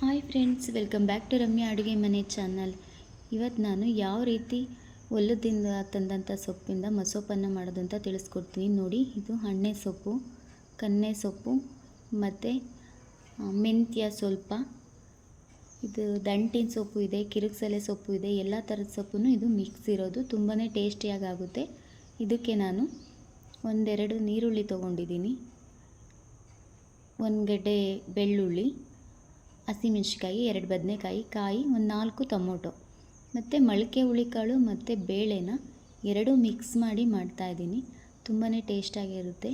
Hi friends, welcome back to Ramya ಅಡುಗೆ ಮನೆ channel. ಇವತ್ತು ನಾನು ಯಾವ ರೀತಿ ಹೊಲದಿಂದ ತಂದಂಥ ಸೊಪ್ಪಿಂದ ಮಸೊಪ್ಪನ್ನು ಮಾಡೋದು ಅಂತ ತಿಳಿಸ್ಕೊಡ್ತೀನಿ. ನೋಡಿ, ಇದು ಹಣ್ಣೆ ಸೊಪ್ಪು, ಕನ್ನೆ ಸೊಪ್ಪು, ಮತ್ತು ಮೆಂತ್ಯ ಸ್ವಲ್ಪ, ಇದು ದಂಟಿನ ಸೊಪ್ಪು ಇದೆ, ಕಿರುಕ್ಸಲೆ ಸೊಪ್ಪು ಇದೆ, ಎಲ್ಲ ಥರದ ಸೊಪ್ಪು ಇದು ಮಿಕ್ಸ್ ಇರೋದು ತುಂಬಾ ಟೇಸ್ಟಿಯಾಗಿ ಆಗುತ್ತೆ ಇದಕ್ಕೆ ನಾನು ಒಂದೆರಡು ನೀರುಳ್ಳಿ ತೊಗೊಂಡಿದ್ದೀನಿ. ಒಂದು ಗಡ್ಡೆ ಬೆಳ್ಳುಳ್ಳಿ ಹಸಿಮೆಣ್ಸಿಕಾಯಿ ಎರಡು ಬದನೆಕಾಯಿ, ಕಾಯಿ, ಒಂದು ನಾಲ್ಕು ಟೊಮೊಟೊ. ಮತ್ತು ಮೊಳಕೆ ಹುಳಿಕಾಳು ಮತ್ತು ಬೇಳೆನ ಎರಡೂ ಮಿಕ್ಸ್ ಮಾಡಿ ಮಾಡ್ತಾಯಿದ್ದೀನಿ ತುಂಬಾ ಟೇಸ್ಟಾಗಿರುತ್ತೆ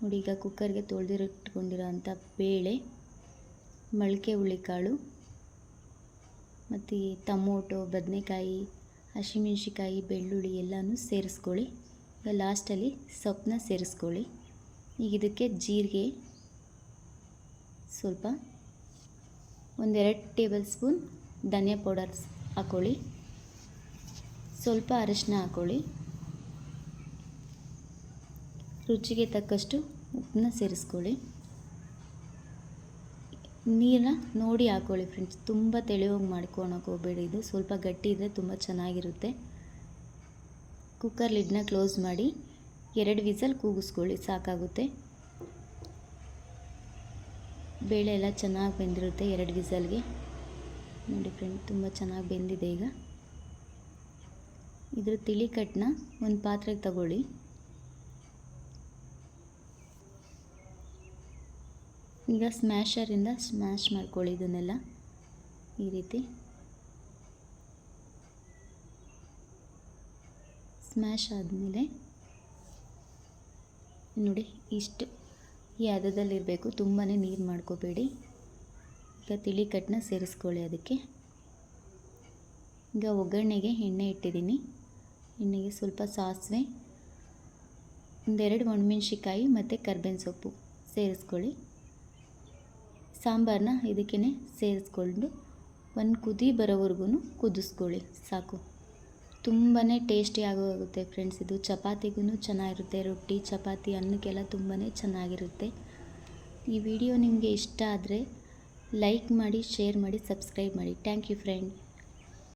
ನೋಡಿ, ಈಗ ಕುಕ್ಕರ್ಗೆ ತೊಳೆದಿಟ್ಕೊಂಡಿರೋ ಅಂಥ ಬೇಳೆ, ಮೊಳಕೆ ಹುಳಿಕಾಳು, ಮತ್ತು ಟೊಮೊಟೊ, ಬದನೆಕಾಯಿ ಹಸಿಮೆಣ್ಸಿಕಾಯಿ ಬೆಳ್ಳುಳ್ಳಿ ಎಲ್ಲನೂ ಸೇರಿಸ್ಕೊಳ್ಳಿ. ಈಗ ಲಾಸ್ಟಲ್ಲಿ ಸೊಪ್ಪನ್ನ ಸೇರಿಸ್ಕೊಳ್ಳಿ. ಈಗ ಇದಕ್ಕೆ ಜೀರಿಗೆ ಸ್ವಲ್ಪ ಒಂದೆರಡು ಟೇಬಲ್ ಸ್ಪೂನ್ ಧನಿಯಾ ಪೌಡರ್ಸ್ ಹಾಕ್ಕೊಳ್ಳಿ ಸ್ವಲ್ಪ ಅರಿಶಿನ ಹಾಕ್ಕೊಳ್ಳಿ ರುಚಿಗೆ ತಕ್ಕಷ್ಟು ಉಪ್ಪನ್ನ ಸೇರಿಸ್ಕೊಳ್ಳಿ. ನೀರನ್ನ ನೋಡಿ ಹಾಕ್ಕೊಳ್ಳಿ ಫ್ರೆಂಡ್ಸ್. ತುಂಬ ತೆಳುವಾಗಿ ಮಾಡ್ಕೊಳಕ್ಕೆ ಹೋಗಬೇಡಿ. ಇದು ಸ್ವಲ್ಪ ಗಟ್ಟಿ ಇದ್ದರೆ ತುಂಬ ಚೆನ್ನಾಗಿರುತ್ತೆ. ಕುಕ್ಕರ್ ಲಿಡ್ನ ಕ್ಲೋಸ್ ಮಾಡಿ ಎರಡು ವಿಸಲ್ ಕೂಗಿಸ್ಕೊಳ್ಳಿ. ಸಾಕಾಗುತ್ತೆ. ಬೇಳೆ ಎಲ್ಲ ಚೆನ್ನಾಗಿ ಬೆಂದಿರುತ್ತೆ ಎರಡು ವಿಸಲ್ಗೆ. ನೋಡಿ ಫ್ರೆಂಡ್, ತುಂಬ ಚೆನ್ನಾಗಿ ಬೆಂದಿದೆ ಈಗ. ಇದ್ರ ತಿಳಿ ಕಟ್ಟನ್ನ ಒಂದು ಪಾತ್ರೆಗೆ ತಗೊಳ್ಳಿ. ಈಗ ಸ್ಮ್ಯಾಶರಿಂದ ಸ್ಮ್ಯಾಶ್ ಮಾಡ್ಕೊಳ್ಳಿ ಇದನ್ನೆಲ್ಲ. ಈ ರೀತಿ. ಸ್ಮ್ಯಾಶ್ ಆದಮೇಲೆ ನೋಡಿ ಇಷ್ಟು. ಈ ಹದದಲ್ಲಿರಬೇಕು ತುಂಬಾ ನೀರು ಮಾಡ್ಕೋಬೇಡಿ. ಈಗ ತಿಳಿ ಕಟ್ಟನ್ನ ಸೇರಿಸ್ಕೊಳ್ಳಿ ಅದಕ್ಕೆ. ಈಗ ಒಗ್ಗರಣೆಗೆ ಎಣ್ಣೆ ಇಟ್ಟಿದ್ದೀನಿ. ಎಣ್ಣೆಗೆ ಸ್ವಲ್ಪ ಸಾಸಿವೆ ಒಂದೆರಡು ಒಣಮೆಣ್ಸಿಕಾಯಿ ಮತ್ತು ಕರ್ಬೇವಿನ ಸೊಪ್ಪು ಸೇರಿಸ್ಕೊಳ್ಳಿ. ಸಾಂಬಾರನ್ನ ಇದಕ್ಕೇ ಸೇರಿಸ್ಕೊಂಡು ಒಂದು ಕುದಿ ಬರೋವರೆಗೂ ಕುದಿಸ್ಕೊಳ್ಳಿ. ಸಾಕು. ತುಂಬಾ ಟೇಸ್ಟಿ ಆಗುತ್ತೆ ಫ್ರೆಂಡ್ಸ್ ಇದು ಚಪಾತಿಗೂ ಚೆನ್ನಾಗಿರುತ್ತೆ, ರೊಟ್ಟಿ, ಚಪಾತಿ, ಅನ್ನಕ್ಕೆಲ್ಲ ತುಂಬಾ ಚೆನ್ನಾಗಿರುತ್ತೆ. ಈ ವಿಡಿಯೋ ನಿಮಗೆ ಇಷ್ಟ ಆದರೆ ಲೈಕ್ ಮಾಡಿ ಶೇರ್ ಮಾಡಿ ಸಬ್ಸ್ಕ್ರೈಬ್ ಮಾಡಿ. Thank you friend